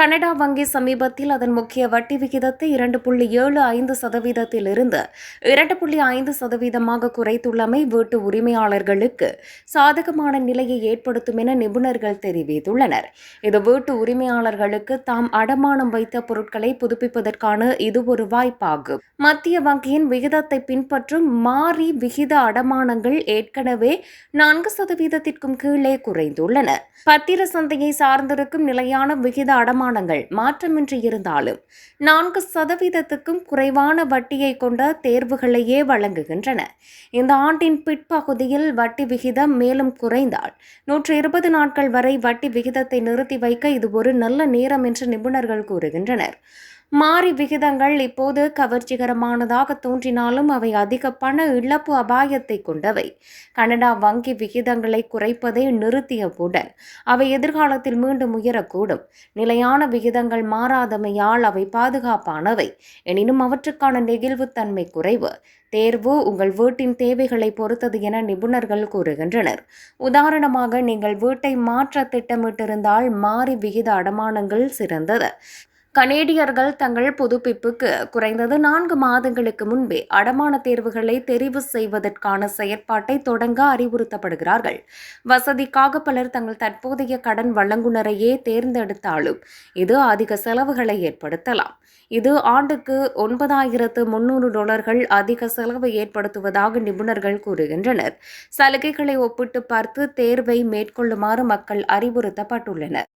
Canada வங்கி சமீபத்தில் அதன் முக்கிய வட்டி விகிதத்தை இரண்டு புள்ளி ஏழு ஐந்து சதவீதத்தில் இருந்து இரண்டு புள்ளி ஐந்து சதவீதமாக குறைத்துள்ளமை வீட்டு உரிமையாளர்களுக்கு சாதகமான நிலையை ஏற்படுத்தும் என நிபுணர்கள் தெரிவித்துள்ளனர். இது வீட்டு உரிமையாளர்களுக்கு தாம் அடமானம் வைத்த பொருட்களை புதுப்பிப்பதற்கான இது ஒரு வாய்ப்பாகும். மத்திய வங்கியின் விகிதத்தை பின்பற்றும் மாறி விகித அடமானங்கள் ஏற்கனவே நான்கு சதவீதத்திற்கும் கீழே குறைந்துள்ளன. பத்திர சந்தையை சார்ந்திருக்கும் நிலையான விகித வருமானங்கள் மாற்றமின்றி இருந்தாலும் நான்கு சதவீதத்துக்கும் குறைவான வட்டியை கொண்ட தேர்வுகளையே வழங்குகின்றன. இந்த ஆண்டின் பிற்பகுதியில் வட்டி விகிதம் மேலும் குறைந்தால் நூற்று இருபது நாட்கள் வரை வட்டி விகிதத்தை நிறுத்தி வைக்க இது ஒரு நல்ல நேரம் என்று நிபுணர்கள் கூறுகின்றனர். மாறி விகிதங்கள் இப்போது கவர்ச்சிகரமானதாக தோன்றினாலும் அவை அதிக பண இழப்பு அபாயத்தை கொண்டவை. கனடா வங்கி விகிதங்களை குறைப்பதை நிறுத்தியவுடன் அவை எதிர்காலத்தில் மீண்டும் உயரக்கூடும். நிலையான விகிதங்கள் மாறாதமையால் அவை பாதுகாப்பானவை. எனினும் அவற்றுக்கான நெகிழ்வுத்தன்மை குறைவு. தேர்வு உங்கள் வீட்டின் தேவைகளை பொறுத்தது என நிபுணர்கள் கூறுகின்றனர். உதாரணமாக நீங்கள் வீட்டை மாற்ற திட்டமிட்டிருந்தால் மாறி விகித அடமானங்கள் சிறந்தது. கனேடியர்கள் தங்கள் புதுப்பிப்புக்கு குறைந்தது நான்கு மாதங்களுக்கு முன்பே அடமான தேர்வுகளை தெரிவு செய்வதற்கான செயற்பாட்டை தொடங்க அறிவுறுத்தப்படுகிறார்கள். வசதிக்காக பலர் தங்கள் தற்போதைய கடன் வழங்குனரையே தேர்ந்தெடுத்தாலும் இது அதிக செலவுகளை ஏற்படுத்தலாம். இது ஆண்டுக்கு ஒன்பதாயிரத்து முன்னூறு டாலர்கள் அதிக செலவை ஏற்படுத்துவதாக நிபுணர்கள் கூறுகின்றனர். சலுகைகளை ஒப்பிட்டு பார்த்து தேர்வை மேற்கொள்ளுமாறு மக்கள் அறிவுறுத்தப்பட்டுள்ளனர்.